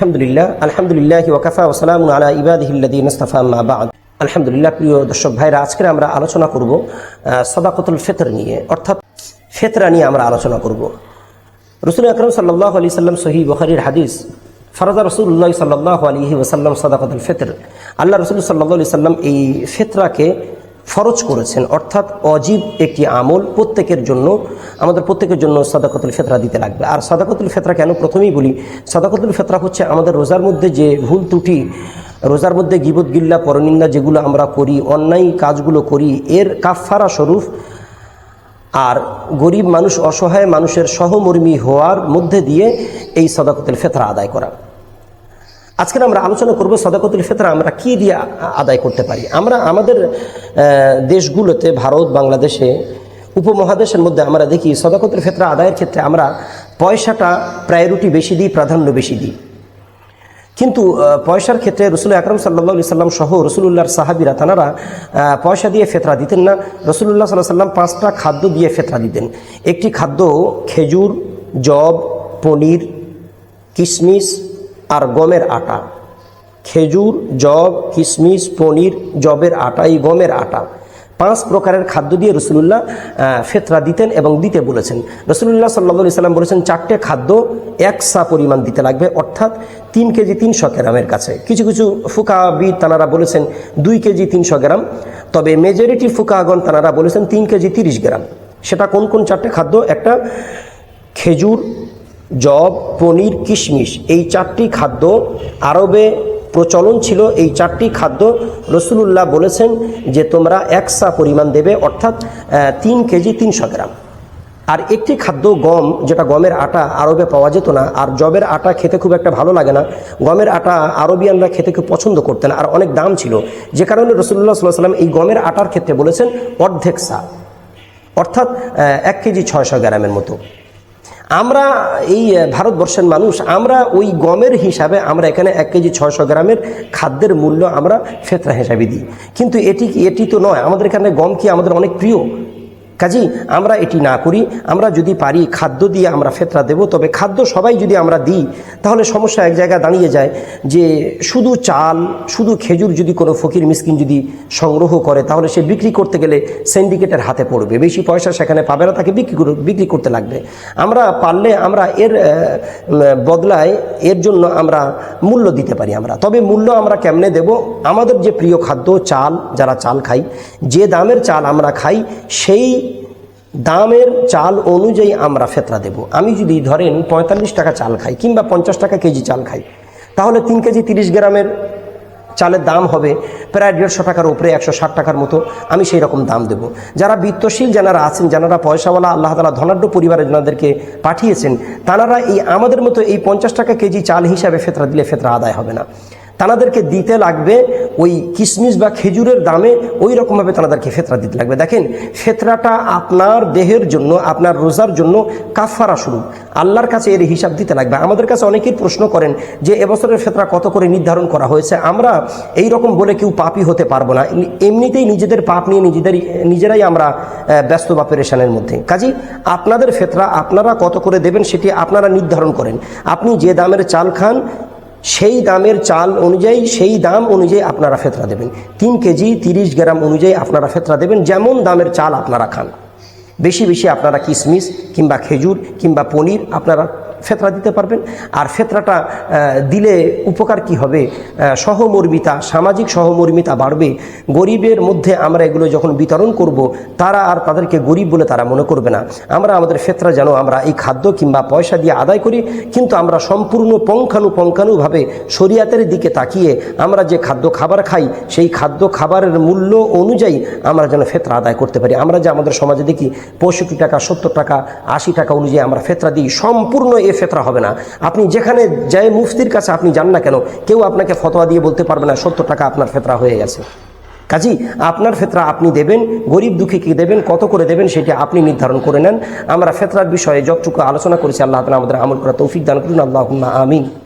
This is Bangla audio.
আলহামদুলিল্লাহ আলহামদুলিল্লাহ ওয়াকাফা ওসালাম আলা ইবাদিহিল্লাদিন ইস্তাফা আম্মা বাদ আলহামদুলিল্লাহ প্রিয় দর্শক ভাইরা আজকে আমরা আলোচনা করব আহ, সদাকতুল ফেতর নিয়ে অর্থাৎ ফেতরা নিয়ে আমরা আলোচনা করব। রসুল আকরম সাল্লাহ আলি সাল্লাম সহি বখারির হাদিস ফরাজা রসুল্লাহ সাল্লাহ আলহি ওসাল্লাম সদাকতুল ফেতর। আল্লাহ রসুল সাল্লাহ আলি সাল্লাম এই ফেতরাকে ফরজ করেছেন। অর্থাৎ অজীব একটি আমল প্রত্যেকের জন্য, আমাদের প্রত্যেকের জন্য সাদাকতুল ফেতরা দিতে লাগবে। আর সাদাকতুল ফেতরা কেন? প্রথমেই বলি, সাদাকতুল ফেতরা হচ্ছে আমাদের রোজার মধ্যে যে ভুল ত্রুটি, রোজার মধ্যে গিবত, গিল্লা, পরনিন্দা যেগুলো আমরা করি, অন্যায় কাজগুলো করি, এর কাফারা স্বরূপ আর গরিব মানুষ, অসহায় মানুষের সহমর্মী হওয়ার মধ্যে দিয়ে এই সদাকতুল ফেতরা আদায় করা। আজকে আমরা আলোচনা করব সদাকতুল ফেতরা, আমরা কি দিয়ে আদায় করতে পারি? আমরা আমাদের দেশগুলোতে, ভারত, বাংলাদেশে, উপমহাদেশের মধ্যে আমরা দেখি সদাকতুল ফেতরা আদায়ের ক্ষেত্রে আমরা পয়সাটা প্রায়োরিটি বেশি দিই, প্রাধান্য বেশি দিই। কিন্তু পয়সার ক্ষেত্রে রসুল আকরম সাল্লা সাল্লাম সহ রসুল্লাহর সাহাবিরা তানারা পয়সা দিয়ে ফেতরা দিতেন না। রসুল্লাহ সাল্লাহ সাল্লাম পাঁচটা খাদ্য দিয়ে ফেতরা দিতেন। একটি খাদ্য খেজুর জব পনির, কিশমিশ আর গমের আটা। খেজুর জব কিশমিশ পনির জবের আটা, এই গমের আটা। পাঁচ প্রকারের খাদ্য দিয়ে রসুল্লাহ ফেতরা দিতেন এবং দিতে বলেছেন। রসুল্লাহ সাল্লা সাল্লাম বলেছেন, চারটে খাদ্য এক সা পরিমাণ দিতে লাগবে, অর্থাৎ তিন কেজি তিনশো গ্রামের কাছে। কিছু কিছু ফুকাবিদ তানারা বলেছেন, দুই কেজি তিনশো গ্রাম। তবে মেজরিটি ফুকাগণ তানারা বলেছেন, তিন কেজি তিরিশ গ্রাম। সেটা কোন কোন চারটে খাদ্য? একটা খেজুর জব, পনির, কিশমিশ। এই চারটি খাদ্য আরবে প্রচলন ছিল। এই চারটি খাদ্য রসুলুল্লাহ বলেছেন যে তোমরা একসা পরিমাণ দেবে, অর্থাৎ তিন কেজি তিনশো গ্রাম। আর একটি খাদ্য গম, যেটা গমের আটা আরবে পাওয়া যেত না, আর জবের আটা খেতে খুব একটা ভালো লাগে না। গমের আটা আরবিয়ানরা খেতে খুব পছন্দ করতেন, আর অনেক দাম ছিল। যে কারণে রসুল্লাহ সাল্লাহ সাল্লাম এই গমের আটার ক্ষেত্রে বলেছেন অর্ধেক সা। অর্থাৎ এক কেজি ছয়শো গ্রামের মতো। আমরা এই ভারতবর্ষের মানুষ, আমরা ওই গমের হিসাবে আমরা এখানে এক কেজি ছয়শো গ্রামের খাদ্যের মূল্য আমরা ফেতরা হিসাবে দিই। কিন্তু এটি এটি তো নয়। আমাদের এখানে গম কি আমাদের অনেক প্রিয়? কাজেই আমরা এটি না করি, আমরা যদি পারি খাদ্য দিয়ে আমরা ফেতরা দেব, তবে খাদ্য সবাই যদি আমরা দিই, তাহলে সমস্যা এক জায়গায় দাঁড়িয়ে যায় যে শুধু চাল, শুধু খেজুর যদি কোনো ফকির মিসকিন যদি সংগ্রহ করে, তাহলে সে বিক্রি করতে গেলে সিন্ডিকেটের হাতে পড়বে। বেশি পয়সা সেখানে পাবে না, তাকে বিক্রি করে- বিক্রি করতে লাগবে। আমরা পারলে আমরা এর বদলায় এর জন্য আমরা মূল্য দিতে পারি আমরা। তবে মূল্য আমরা কেমনে দেব? আমাদের যে প্রিয় খাদ্য চাল, যারা চাল খাই, যে দামের চাল আমরা খাই, সেই দামের চাল অনুযায়ী আমরা ফেতরা দেব। আমি যদি ধরেন পঁয়তাল্লিশ টাকা চাল খাই কিংবা পঞ্চাশ টাকা কেজি চাল খাই, তাহলে তিন কেজি তিরিশ গ্রামের চালের দাম হবে প্রায় দেড়শো টাকার উপরে, একশো ষাট টাকার মতো। আমি সেই রকম দাম দেব। যারা বিত্তশীল যারা আছেন যারা পয়সাওয়ালা, আল্লাহ তালা ধনাঢ্য পরিবারে যাদেরকে পাঠিয়েছেন তারা এই আমাদের মতো এই পঞ্চাশ টাকা কেজি চাল হিসাবে ফেতরা দিলে ফেতরা আদায় হবে না। তানাদেরকে দিতে লাগবে ওই কিশমিশ বা খেজুরের দামে ওই রকমভাবে তানাদেরকে ফেতরা দিতে লাগবে। দেখেন, ফেতরাটা আপনার দেহের জন্য, আপনার রোজার জন্য কাফারা শুরু। আল্লাহর কাছে এর হিসাব দিতে লাগবে। আমাদের কাছে অনেকেই প্রশ্ন করেন যে, এবছরের ফেতরা কত করে নির্ধারণ করা হয়েছে? আমরা এই রকম বলে কেউ পাপই হতে পারব না। এমনিতেই নিজেদের পাপ নিয়ে নিজেদের, নিজেরাই আমরা ব্যস্ত বা পেরেশানের মধ্যে। কাজেই আপনাদের ফেতরা আপনারা কত করে দেবেন সেটি আপনারা নির্ধারণ করেন। আপনি যে দামের চাল খান সেই দামের চাল অনুযায়ী, সেই দাম অনুযায়ী আপনারা ফেতরা দেবেন। তিন কেজি তিরিশ গ্রাম অনুযায়ী আপনারা ফেতরা দেবেন, যেমন দামের চাল আপনারা খান। বেশি বেশি আপনারা কিশমিশ কিংবা খেজুর কিংবা পনির আপনারা ফেতরা দিতে পারবেন। আর ফেতরাটা দিলে উপকার কি হবে? সহমর্মিতা, সামাজিক সহমর্মিতা বাড়বে। গরিবের মধ্যে আমরা এগুলো যখন বিতরণ করব, তারা আর তাদেরকে গরিব বলে তারা মনে করবে না। আমরা আমাদের ফেতরা যেন আমরা এই খাদ্য কিংবা পয়সা দিয়ে আদায় করি, কিন্তু আমরা সম্পূর্ণ পঙ্খানুপঙ্খানুভাবে শরিয়াতের দিকে তাকিয়ে আমরা যে খাদ্য খাবার খাই, সেই খাদ্য খাবারের মূল্য অনুযায়ী আমরা যেন ফেতরা আদায় করতে পারি। আমরা যে আমাদের সমাজে দেখি, পঁয়ষট্টি টাকা, সত্তর টাকা, আশি টাকা অনুযায়ী আমরা ফেতরা দিই, সম্পূর্ণ এ ফেতরা হবে না। আপনি যেখানে যাই মুফতির কাছে আপনি যান না কেন, কেউ আপনাকে ফতোয়া দিয়ে বলতে পারবে না, সত্তর টাকা আপনার ফেতরা হয়ে গেছে। কাজী, আপনার ফেতরা আপনি দেবেন, গরিব দুঃখী দুঃখীকে দেবেন, কত করে দেবেন সেটি আপনি নির্ধারণ করে নেন। আমরা ফেতরার বিষয়ে যতটুকু আলোচনা করেছি, আল্লাহ তালা আমাদের আমল করা তৌফিক দান করুন আল্লাহ আমিন।